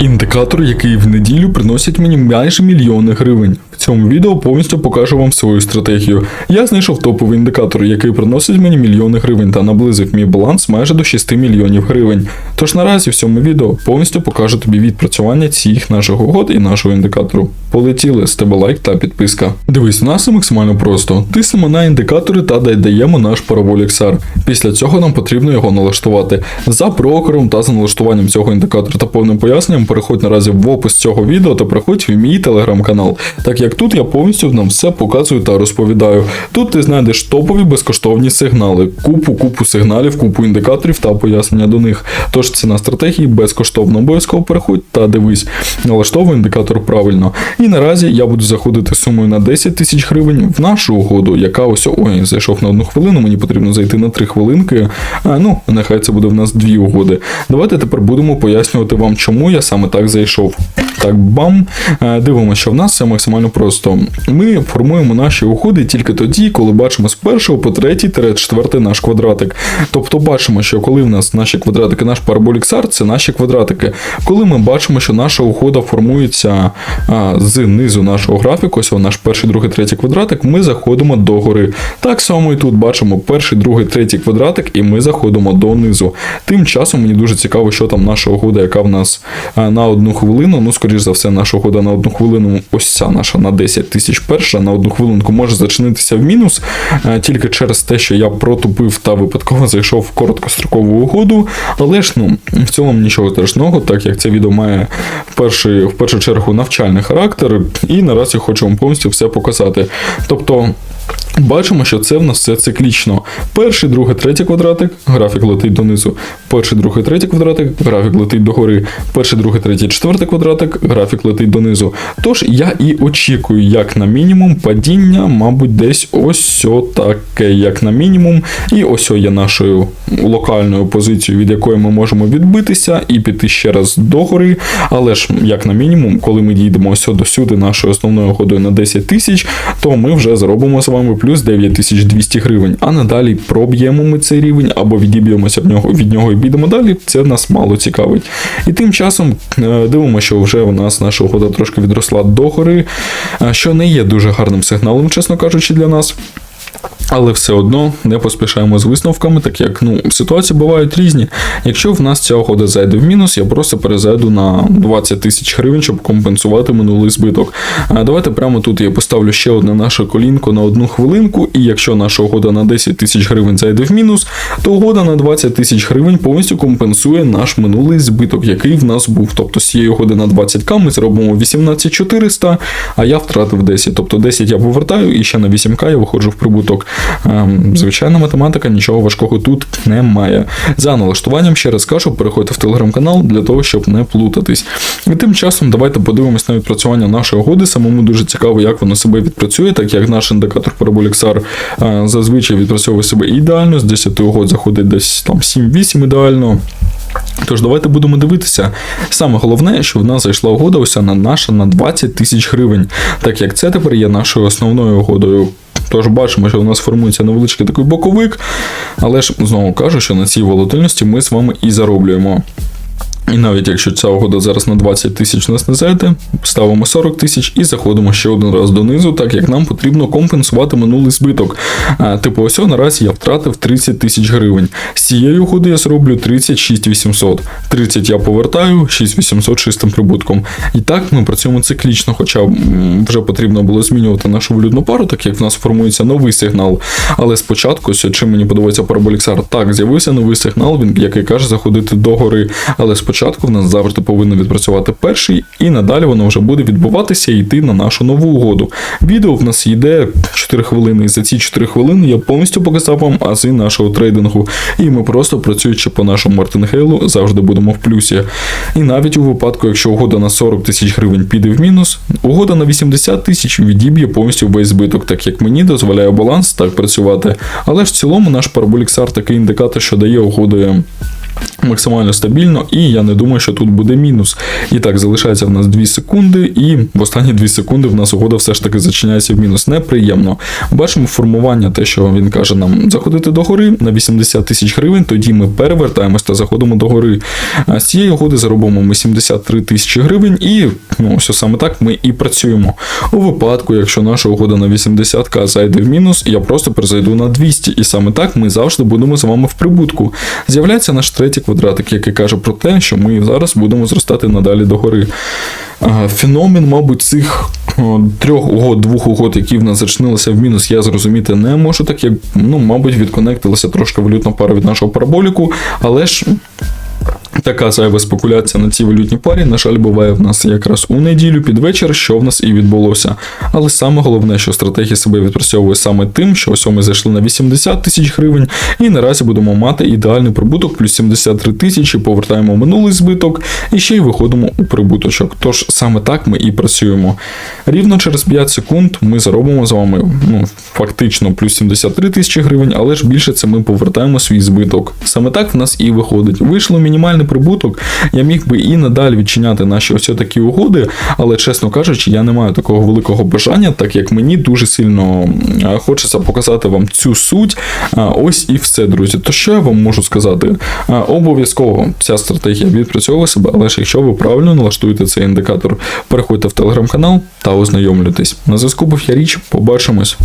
Індикатор, який в неділю приносить мені майже мільйони гривень. Цьому відео повністю покажу вам свою стратегію. Я знайшов топовий індикатор, який приносить мені мільйони гривень та наблизив мій баланс майже до 6 мільйонів гривень. Тож наразі в цьому відео повністю покажу тобі відпрацювання цих наших угод і нашого індикатору. Полетіли з тебе лайк та підписка. Дивись, у нас це максимально просто. Тиснемо на індикатори та даємо наш параболік SAR. Після цього нам потрібно його налаштувати. За брокером та за налаштуванням цього індикатора та повним поясненням переходь наразі в опис цього відео та приходь в мій телеграм-канал. Так як тут я повністю нам все показую та розповідаю. Тут ти знайдеш топові безкоштовні сигнали, купу, купу сигналів, купу індикаторів та пояснення до них. Тож ціна стратегії безкоштовно обов'язково переходь та дивись, налаштовуй індикатор правильно. І наразі я буду заходити сумою на 10 тисяч гривень в нашу угоду, яка ось ой, зайшов на одну хвилину. Мені потрібно зайти на 3 хвилинки. А, ну, нехай це буде в нас дві угоди. Давайте тепер будемо пояснювати вам, чому я саме так зайшов. Так, бам. Е, Дивимося, що в нас все максимально просто. Ми формуємо наші угоди тільки тоді, коли бачимо з першого по третій четвертий наш квадратик. Тобто бачимо, що коли в нас наші квадратики, наш параболік SAR, це наші квадратики. Коли ми бачимо, що наша угода формується а, з низу нашого графіку, ось наш перший, другий, третій квадратик, ми заходимо до гори. Так само і тут бачимо перший, другий, третій квадратик, і ми заходимо донизу. Тим часом мені дуже цікаво, що там наша угода, яка в нас а, на одну хвилину. Ну, скоріш за все, наша угода на одну хвилину, ось ця наша на 10 тисяч перша, на одну хвилинку може зачинитися в мінус тільки через те, що я протупив та випадково зайшов в короткострокову угоду. Але ж ну, в цілому нічого страшного, так як це відео має в, перший, в першу чергу навчальний характер, і наразі хочу вам повністю все показати. Тобто. Бачимо, що це в нас все циклічно. Перший, другий, третій квадратик, графік летить донизу. Перший, другий, третій квадратик, графік летить догори. Перший, другий, третій, четвертий квадратик, графік летить донизу. Тож я і очікую, як на мінімум, падіння, мабуть, десь ось таке, як на мінімум. І ось є нашою локальною позицією, від якої ми можемо відбитися і піти ще раз догори. Але ж, як на мінімум, коли ми дійдемо ось до сюди нашою основною ходою на 10 тисяч, то ми вже зробимо з вами плюс 9200 гривень. А надалі проб'ємо ми цей рівень або відіб'ємося від нього і підемо далі. Це нас мало цікавить. І тим часом е, дивимося, що вже у нас наша угода трошки відросла догори, е, що не є дуже гарним сигналом, чесно кажучи, для нас. Але все одно не поспішаємо з висновками, так як ну, ситуації бувають різні. Якщо в нас ця угода зайде в мінус, я просто перезайду на 20 тисяч гривень, щоб компенсувати минулий збиток. А давайте прямо тут я поставлю ще одне наше колінко на одну хвилинку, і якщо наша угода на 10 тисяч гривень зайде в мінус, то угода на 20 тисяч гривень повністю компенсує наш минулий збиток, який в нас був. Тобто з цієї угоди на 20к ми зробимо 18400, а я втратив 10. Тобто 10 я повертаю і ще на 8к я виходжу в прибуток. Ем, Звичайна математика, нічого важкого тут немає. За налаштуванням ще раз кажу, переходьте в телеграм-канал для того, щоб не плутатись. І тим часом давайте подивимось на відпрацювання нашої угоди. Самому дуже цікаво, як воно себе відпрацює, так як наш індикатор SAR е, зазвичай відпрацьовує себе ідеально, з 10 угод заходить десь там 7-8 ідеально. Тож давайте будемо дивитися. Саме головне, що в нас зайшла угода ось на наша на 20 тисяч гривень, так як це тепер є нашою основною угодою. Тож бачимо, що у нас формується невеличкий такий боковик, але ж знову кажу, що на цій волатильності ми з вами і зароблюємо. І навіть якщо ця угода зараз на 20 тисяч нас не зайде, ставимо 40 тисяч і заходимо ще один раз донизу, так як нам потрібно компенсувати минулий збиток. Типу, ось наразі я втратив 30 тисяч гривень. З цієї угоди я зроблю 36 800. 30 я повертаю, 6800 чистим прибутком. І так ми працюємо циклічно, хоча вже потрібно було змінювати нашу валютну пару, так як в нас формується новий сигнал. Але спочатку, чим мені подобається Параболіксар, так, з'явився новий сигнал, він який каже заходити до гори. Але спочатку в нас завжди повинно відпрацювати перший, і надалі воно вже буде відбуватися і йти на нашу нову угоду. Відео в нас йде 4 хвилини, і за ці 4 хвилини я повністю показав вам ази нашого трейдингу. І ми просто працюючи по нашому мартингейлу, завжди будемо в плюсі. І навіть у випадку, якщо угода на 40 тисяч гривень піде в мінус, угода на 80 тисяч відіб'є повністю весь збиток, так як мені дозволяє баланс так працювати. Але ж в цілому наш параболіксар такий індикатор, що дає угодою максимально стабільно, і я не думаю, що тут буде мінус. І так, залишається в нас 2 секунди, і в останні 2 секунди в нас угода все ж таки зачиняється в мінус. Неприємно. Бачимо формування, те, що він каже нам заходити до гори на 80 тисяч гривень, тоді ми перевертаємось та заходимо до гори. А з цієї угоди заробимо ми 73 тисячі гривень, і ну, все саме так ми і працюємо. У випадку, якщо наша угода на 80к зайде в мінус, я просто перезайду на 200, і саме так ми завжди будемо з вами в прибутку. З'являється наш третій квадратик, який каже про те, що ми зараз будемо зростати надалі догори. Феномен, мабуть, цих трьох угод, двох угод, які в нас зачинилися в мінус, я зрозуміти не можу, так як, ну, мабуть, відконектилася трошки валютна пара від нашого параболіку, але ж. Така зайва спекуляція на цій валютній парі, на жаль, буває в нас якраз у неділю під вечір, що в нас і відбулося. Але саме головне, що стратегія себе відпрацьовує саме тим, що ось ми зайшли на 80 тисяч гривень, і наразі будемо мати ідеальний прибуток плюс 73 тисячі, повертаємо минулий збиток і ще й виходимо у прибуточок. Тож саме так ми і працюємо. Рівно через 5 секунд ми заробимо з вами ну, фактично плюс 73 тисячі гривень, але ж більше це ми повертаємо свій збиток. Саме так в нас і виходить. Вийшло мінімальний прибуток. Я міг би і надалі відчиняти наші ось такі угоди, але чесно кажучи, я не маю такого великого бажання, так як мені дуже сильно хочеться показати вам цю суть. Ось і все, друзі. То що я вам можу сказати? Обов'язково ця стратегія відпрацьовує себе, але ж якщо ви правильно налаштуєте цей індикатор, переходьте в телеграм-канал та ознайомлюйтесь. На зв'язку був я річ, побачимось.